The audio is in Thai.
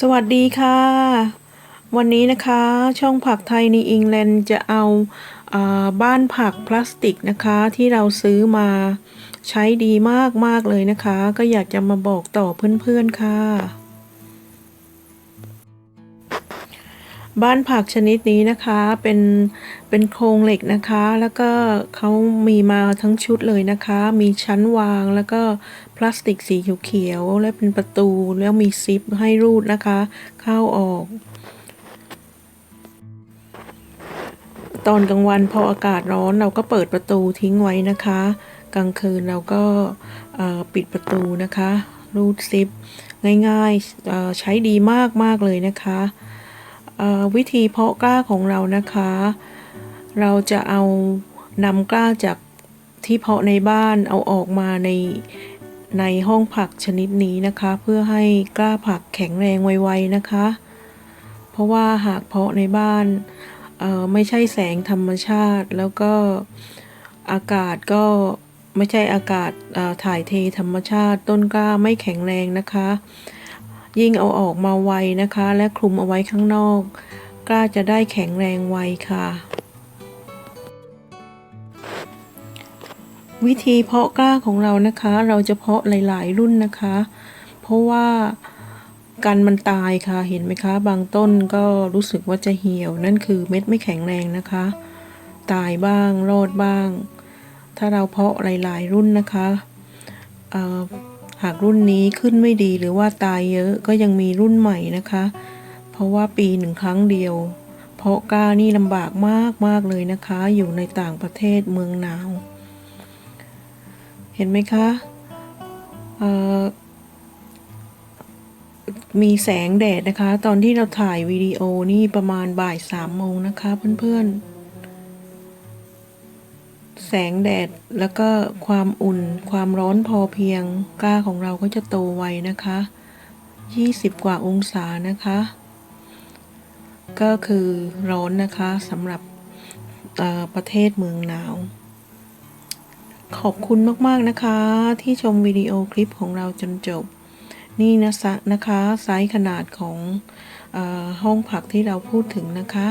สวัสดีค่ะ วันนี้นะคะช่องผักไทยในอิงแลนด์จะเอาอาบ้านผักพลาสติกนะคะที่เราซื้อมาใช้ดีมากมากๆเลยนะคะ ก็อยากจะมาบอกต่อเพื่อนๆค่ะ บ้านผักชนิดนี้นะคะเป็นเป็นโครงเหล็กนะคะ แล้วก็เขามีมาทั้งชุดเลยนะคะ มีชั้นวางแล้วก็พลาสติกสีเขียวและเป็นประตูแล้วมีซิปให้รูดนะคะ เข้าออก ตอนกลางวันพออากาศร้อนเราก็เปิดประตูทิ้งไว้นะคะ กลางคืนเราก็ปิดประตูนะคะ รูดซิปง่ายๆใช้ดีมากๆเลยนะคะ วิธีเพาะกล้าของเรานะคะ เราจะเอานำกล้าจากที่เพาะในบ้านเอาออกมาในในห้องผักชนิดนี้นะคะ เพื่อให้กล้าผักแข็งแรงไวๆนะคะ เพราะว่าหากเพาะในบ้านไม่ใช่แสงธรรมชาติ แล้วก็อากาศก็ไม่ใช่อากาศถ่ายเทธรรมชาติ ต้นกล้าไม่แข็งแรงนะคะ ยิ่งเอาออกมาไวนะคะ และคลุมเอาไว้ข้างนอก กล้าจะได้แข็งแรงไวค่ะ วิธีเพาะกล้าของเรานะคะ เราจะเพาะหลาย ๆ รุ่นนะคะ เพราะว่ากันมันตายค่ะเห็นไหมคะ บางต้นก็รู้สึกว่าจะเหี่ยว นั่นคือเม็ดไม่แข็งแรงนะคะ ตายบ้างรอดบ้าง ถ้าเราเพาะหลาย ๆ รุ่นนะคะ หากรุ่นนี้ขึ้นไม่ดีหรือว่าตายเยอะก็ยังมีรุ่นใหม่นะคะ เพราะว่าปีหนึ่งครั้งเดียว เพราะกล้านี่ลำบากมากมากเลยนะคะ อยู่ในต่างประเทศเมืองหนาว เห็นไหมคะมีแสงแดดนะคะ ตอนที่เราถ่ายวิดีโอนี่ประมาณบ่ายสามโมงนะคะเพื่อนๆ แสงแดดแล้วก็ความอุ่น ความร้อนพอเพียงกล้าของเราก็จะโตไวนะคะ 20 กว่าองศานะคะ ก็คือร้อนนะคะสำหรับประเทศเมืองหนาว ขอบคุณมาก ๆ นะคะ ที่ชมวิดีโอคลิปของเราจนจบ นี่นะซะนะคะ ไซส์ขนาดของอห้องผักที่เราพูดถึงนะคะ